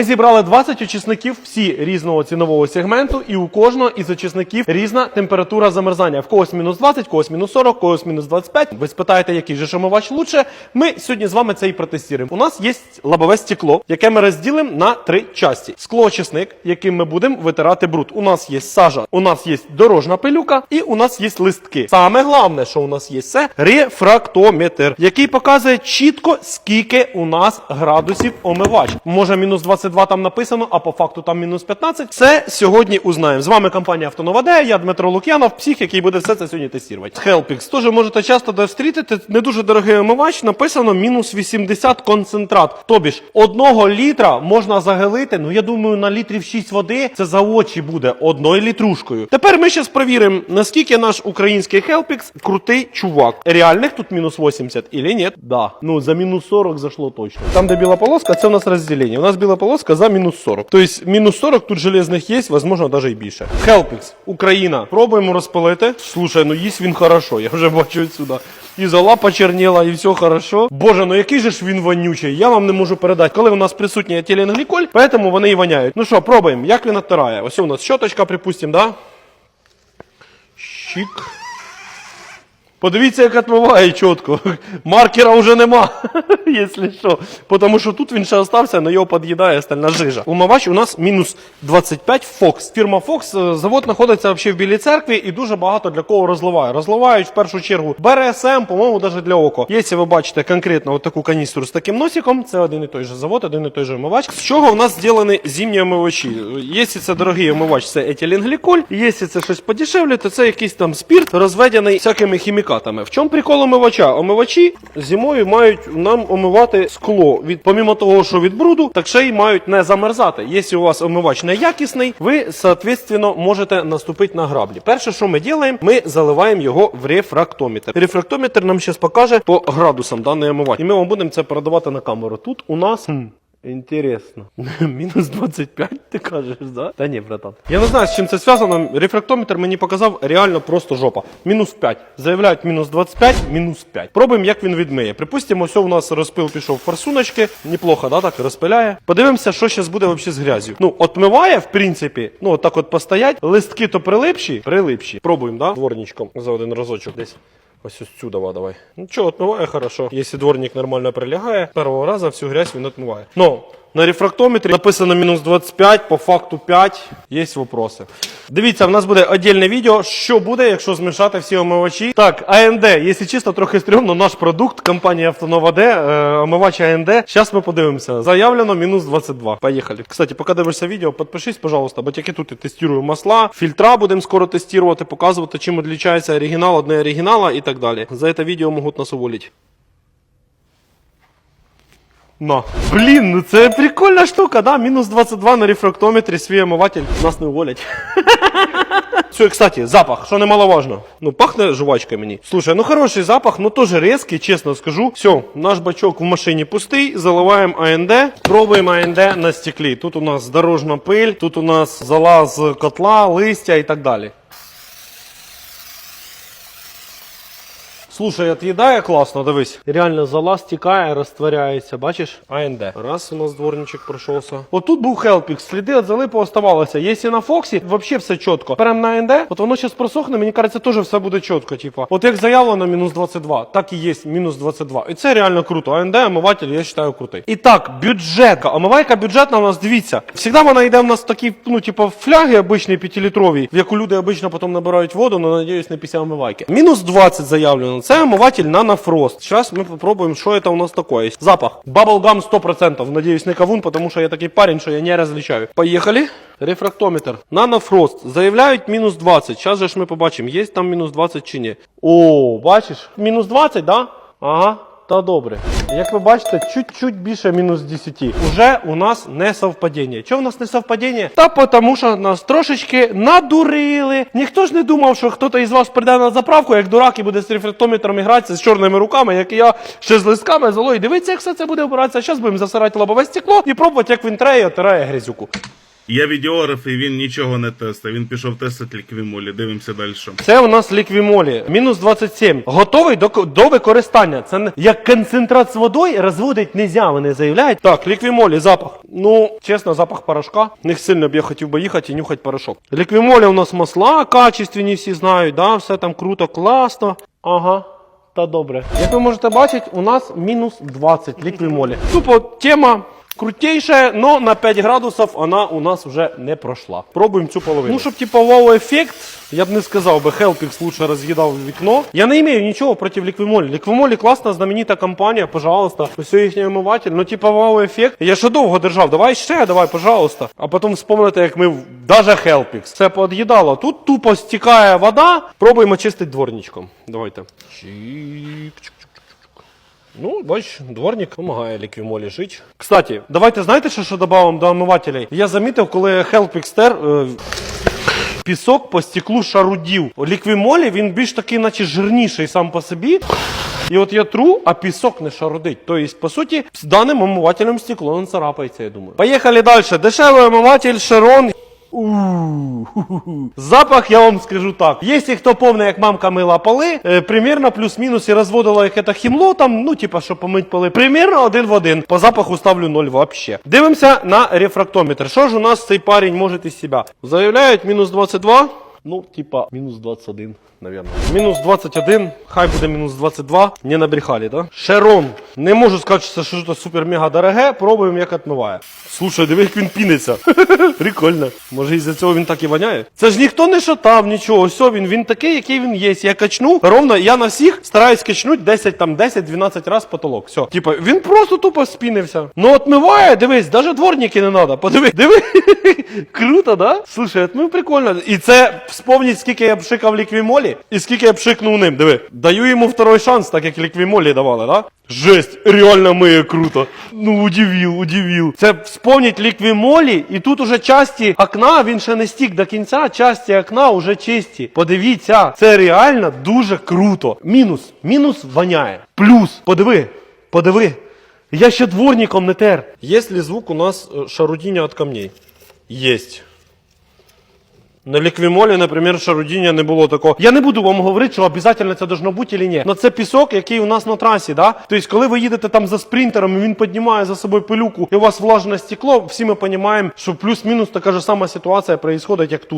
Ми зібрали 20 очисників всі різного цінового сегменту, і у кожного із очисників різна температура замерзання. В когось мінус 20, в когось мінус 40, в когось мінус 25. Ви спитаєте, який же шумовач лучше. Ми сьогодні з вами це і протестуємо. У нас є лобове стекло, яке ми розділимо на три часті. Склоочисник, яким ми будемо витирати бруд. У нас є сажа, у нас є дорожна пилюка, і у нас є листки. Саме головне, що у нас є, це рефрактометр, який показує чітко, скільки у нас градусів омивач. Може мінус 22 там написано, а по факту там мінус 15. Це сьогодні узнаємо. З вами компанія Автоноваде, я Дмитро Лук'янов, псих, який буде все це сьогодні тестувати. Helpix. Теж можете часто де встрітити. Не дуже дорогий омивач. Написано мінус 80 концентрат. Тобі ж одного літра можна загелити. Ну я думаю, на літрів 6 води це за очі буде одною літрушкою. Тепер ми зараз перевіримо, наскільки наш український Helpix крутий чувак. Реальних тут мінус 80 или ні? Да. Ну за мінус 40 зашло точно. Там, де біла полоска, це у нас розділення. У нас біла полоска за мінус 40. Тобто мінус 40 тут железних є, возможно, навіть і більше. Helpix, Україна. Пробуємо розпилити. Слушай, ну їсть він хорошо, я вже бачу відсюди. І зола почерніла, і все хорошо. Боже, ну який же ж він вонючий, я вам не можу передати. Коли у нас присутній етиленгліколь, поэтому вони і воняють. Ну що, пробуємо, як він оттирає. Ось у нас щоточка, припустимо, да? Щик. Подивіться, як відмиває чітко. Маркера вже нема, якщо що. Тому що тут він ще остався, але його під'їдає стальна жижа. Умивач у нас мінус 25 Fox. Фірма Fox, е, завод знаходиться взагалі в Білій церкві і дуже багато для кого розливає. Розливають в першу чергу БРСМ, по-моєму, навіть для око. Якщо ви бачите конкретно таку каністру з таким носиком, це один і той же завод, один і той же омивач. З чого в нас зроблені зимні омивачі? Якщо це дорогий омивач, це етиленгліколь. Якщо це щось подешевле, то це якийсь там спірт, розведений всякими хімікатами. В чому прикол омивача? Омивачі зимою мають нам омивати скло. Від помімо того, що від бруду, так ще й мають не замерзати. Якщо у вас омивач неякісний, ви соответственно можете наступити на граблі. Перше, що ми робимо, ми заливаємо його в рефрактометр. Рефрактометр нам зараз покаже по градусам даний омивач. І ми вам будемо це передавати на камеру. Тут у нас. Інтересно. Мінус 25, ти кажеш, да? Та ні, братан. Я не знаю, з чим це зв'язано. Рефрактометр мені показав реально просто жопа. Мінус 5. Заявляють мінус 25, мінус 5. Пробуємо, як він відмиє. Припустимо, ось у нас розпил пішов форсуночки. Неплохо, да, так розпиляє. Подивимося, що зараз буде взагалі з грязю. Ну, отмиває, в принципі, ну, отак от постоять. Листки то прилипші, прилипші. Пробуємо, да? Дворничком за один разочок десь. Ось ось сюди давай. Ну що, отмиває хорошо. Якщо дворник нормально прилягає, першого разу всю грязь він отмиває. Ну, на рефрактометрі написано мінус 25, по факту 5. Є вопроси. Дивіться, в нас буде окреме відео, що буде, якщо змішати всі омивачі. Так, АНД, якщо чисто, трохи стрьомно, наш продукт, компанія Автонова Д, е, омивач АНД. Зараз ми подивимося. Заявлено мінус 22. Поїхали. Кстати, поки дивишся відео, підпишись, пожалуйста, бо тільки тут я тестую масла, фільтра будемо скоро тестувати, показувати, чим відрізняється оригінал від неоригінала і так далі. За це відео можуть нас уволити. На. Блін, ну це прикольна штука, да? Мінус 22 на рефрактометрі, свій омиватель. Нас не уволять. Все, кстати, запах, що немаловажно. Ну, пахне жувачкою мені. Слушай, ну хороший запах, ну теж різкий, чесно скажу. Все, наш бачок в машині пустий, заливаємо АНД, пробуємо АНД на стеклі. Тут у нас дорожна пиль, тут у нас зола з котла, листя і так далі. Слушай, от'їдає класно, дивись. Реально зола стікає, розтворяється, бачиш? АНД. Раз у нас дворничок пройшовся. Отут був хелпік, сліди від золи пооставалися. Якщо на Фоксі, взагалі все чітко. Прям на АНД, от воно зараз просохне, мені кажеться, теж все буде чітко. Типа, от як заявлено мінус 22, так і є мінус 22. І це реально круто. АНД, омиватель, я вважаю, крутий. І так, бюджетка. Омивайка бюджетна у нас, дивіться. Всегда вона йде в нас такі, ну, типу, фляги обичні 5-літрові, в яку люди обично потім набирають воду, але надіюсь, не після омивайки. Мінус 20 заявлено. Це омиватель нанофрост. Зараз ми попробуємо, що це у нас таке. Запах. Баблгам 100%. Надіюсь, не кавун, тому що я такий парень, що я не розлічаю. Поїхали. Рефрактометр. Нанофрост. Заявляють мінус 20. Зараз же ж ми побачимо, є там мінус 20 чи ні. О, бачиш? Мінус 20, да? Ага. Та добре. Як ви бачите, чуть-чуть більше мінус 10. Уже у нас не совпадіння. Чого у нас не совпадіння? Та тому що нас трошечки надурили. Ніхто ж не думав, що хтось із вас прийде на заправку, як дурак і буде з рефрактометром гратися з чорними руками, як і я, ще з листками золою. Дивіться, як все це буде обиратися. Зараз будемо засирати лобове стекло і пробувати, як він треє, отирає грязюку. Я відеограф, і він нічого не тестив. Він пішов тестити ліквімолі. Дивимося далі. Це у нас ліквімолі. Мінус 27. Готовий до, до використання. Це не як концентрат з водою розводить нельзя, вони заявляють. Так, ліквімолі, запах. Ну, чесно, запах порошка. Не сильно б я хотів би їхати і нюхати порошок. Ліквімолі у нас масла качественні, всі знають, да? все там круто, класно. Ага. Та добре. Як ви можете бачити, у нас мінус 20 ліквімолі. Тупо тема крутейшая, но на 5 градусів вона у нас вже не пройшла. Пробуємо цю половину. Ну, щоб типа вау-ефект, я б не сказав би, Хелпікс лучше роз'їдав вікно. Я не маю нічого проти ліквімолі. Ліквімолі класна, знаменита компанія, пожалуйста. Ось їхній омиватель. Ну, типа вау-ефект. Я ще довго держав. Давай ще, давай, пожалуйста. А потім вспомните, як ми даже Хелпікс. Це під'їдало. Тут тупо стікає вода. Пробуємо чистити дворничком. Давайте. Чик. Ну, бач, дворник допомагає ліквімолі жити. Кстати, давайте знаєте, що, що додамо до омивателей? Я замітив, коли Хелпікстер е, пісок по стеклу шарудів. Ліквімолі він більш такий, наче жирніший сам по собі. І от я тру, а пісок не шарудить. Тобто, по суті, з даним омивателем стекло не царапається, я думаю. Поїхали далі. Дешевий омиватель Шерон. У-ху-ху-ху. Запах, я вам скажу так. Якщо хто повний, як мамка мила поли, е, примірно плюс-мінус і розводила як це хімло, там, ну, типа, щоб помить поли, примірно один в один. По запаху ставлю 0 вообще. Дивимося на рефрактометр. Що ж у нас цей парень може із себе? Заявляють мінус 22. Ну, типа, мінус 21, наверное. Мінус 21, хай буде мінус 22. Не набрехали, да? Шерон. Не можу сказати, що це супер-мега дороге. Пробуємо, як відмиває. Слушай, диви, як він піниться. Прикольно. Може, із-за цього він так і воняє? Це ж ніхто не шатав, нічого. Все, він, він такий, який він є. Я качну. Ровно, я на всіх стараюсь качнути 10, там, 10-12 раз потолок. Все. Типа, він просто тупо спінився. Ну, отмиває, дивись, навіть дворники не треба. Подиви, диви. Круто, да? Слушай, отмив прикольно. І це вспомніть, скільки я пшикав ліквімолі і скільки я пшикнув ним. Диви. Даю йому второй шанс, так як ліквімолі давали, да? Жесть, реально миє круто. Ну, удивив, удивив. Це вспомніть ліквімолі, і тут уже часті окна, він ще не стік до кінця, часті окна вже чисті. Подивіться, це реально дуже круто. Мінус, мінус воняє. Плюс, подиви, подиви. Я ще дворником не тер. Есть ли звук у нас э, шарудіння від камней? Есть. На ліквімолі, наприклад, шарудіння не було такого. Я не буду вам говорити, що обов'язково це должно бути чи ні. Но це пісок, який у нас на трасі, да? Тобто, коли ви їдете там за спринтером, і він піднімає за собою пилюку, і у вас влажне стекло, всі ми розуміємо, що плюс-мінус така ж сама ситуація відбувається, як тут.